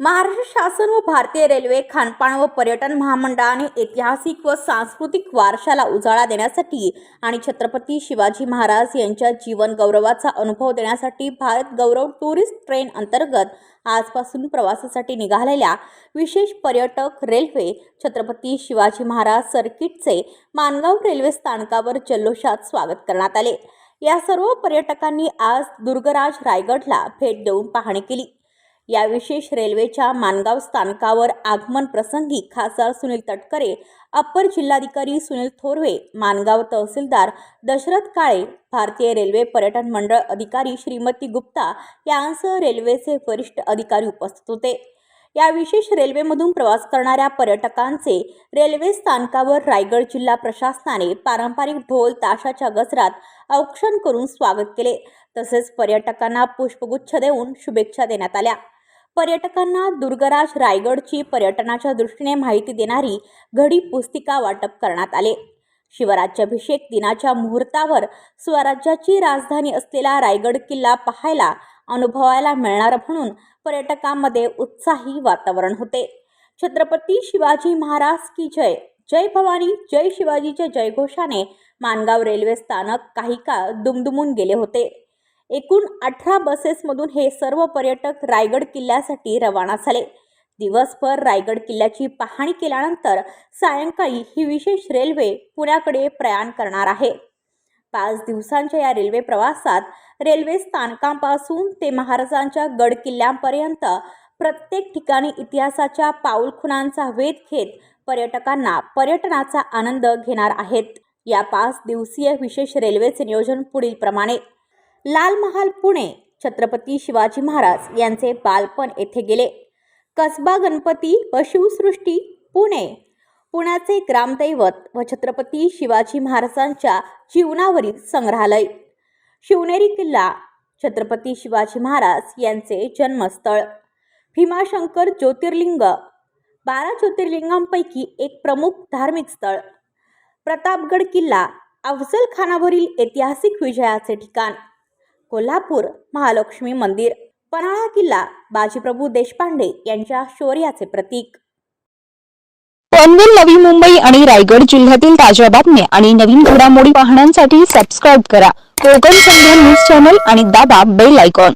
महाराष्ट्र शासन व भारतीय रेल्वे खानपान व पर्यटन महामंडळाने ऐतिहासिक व सांस्कृतिक वारशाला उजाळा देण्यासाठी आणि छत्रपती शिवाजी महाराज यांच्या जीवन गौरवाचा अनुभव देण्यासाठी भारत गौरव टुरिस्ट ट्रेन अंतर्गत आजपासून प्रवासासाठी निघालेल्या विशेष पर्यटक रेल्वे छत्रपती शिवाजी महाराज सर्किटचे मानगाव रेल्वे स्थानकावर जल्लोषात स्वागत करण्यात आले. या सर्व पर्यटकांनी आज दुर्गराज रायगडला भेट देऊन पाहणी केली. या विशेष रेल्वेच्या मानगाव स्थानकावर आगमन प्रसंगी खासदार सुनील तटकरे अप्पर जिल्हाधिकारी सुनील थोरवे मानगाव तहसीलदार दशरथ काळे भारतीय रेल्वे पर्यटन मंडळ अधिकारी श्रीमती गुप्ता यांसह रेल्वेचे वरिष्ठ अधिकारी उपस्थित होते. या विशेष रेल्वेमधून प्रवास करणाऱ्या पर्यटकांचे रेल्वे स्थानकावर रायगड जिल्हा प्रशासनाने पारंपरिक ढोल ताशाच्या गजरात औक्षण करून स्वागत केले. तसेच पर्यटकांना पुष्पगुच्छ देऊन शुभेच्छा देण्यात आल्या. पर्यटकांना दुर्गराज रायगडची पर्यटनाच्या दृष्टीने माहिती देणारी घडी पुस्तिका वाटप करण्यात आले. शिवराज्याभिषेक दिनाच्या मुहूर्तावर स्वराज्याची राजधानी असलेला रायगड किल्ला पाहायला अनुभवायला मिळणार म्हणून पर्यटकांमध्ये उत्साही वातावरण होते. छत्रपती शिवाजी महाराज की जय. जय भवानी जय शिवाजीच्या जयघोषाने मानगाव रेल्वे स्थानक काही काळ दुमदुमून गेले होते. एकूण अठरा बसेसमधून हे सर्व पर्यटक रायगड किल्ल्यासाठी रवाना झाले. दिवसभर रायगड किल्ल्याची पाहणी केल्यानंतर सायंकाळी ही विशेष रेल्वे पुण्याकडे प्रयाण करणार आहे. पाच दिवसांच्या या रेल्वे प्रवासात रेल्वे स्थानकांपासून ते महाराजांच्या गड किल्ल्यांपर्यंत प्रत्येक ठिकाणी इतिहासाच्या पाऊलखुणांचा वेध घेत पर्यटकांना पर्यटनाचा आनंद घेणार आहेत. या पाच दिवसीय विशेष रेल्वेचे नियोजन पुढील प्रमाणे लाल महाल पुणे छत्रपती शिवाजी महाराज यांचे बालपण येथे गेले. कसबा गणपती व शिवसृष्टी पुणे. पुण्याचे ग्रामदैवत व छत्रपती शिवाजी महाराजांच्या जीवनावरील संग्रहालय. शिवनेरी किल्ला छत्रपती शिवाजी महाराज यांचे जन्मस्थळ. भीमाशंकर ज्योतिर्लिंग बारा ज्योतिर्लिंगांपैकी एक प्रमुख धार्मिक स्थळ. प्रतापगड किल्ला अफजल खानावरील ऐतिहासिक विजयाचे ठिकाण. कोल्हापूर महालक्ष्मी मंदिर पन्हाळा किल्ला बाजीप्रभू देशपांडे यांच्या शौर्याचे प्रतीक. पनवेल नवी मुंबई आणि रायगड जिल्ह्यातील ताज्या बातम्या आणि नवीन घडामोडी पाहण्यासाठी सबस्क्राईब करा. कोकण संध्या न्यूज चॅनल आणि दाबा बेल आयकॉन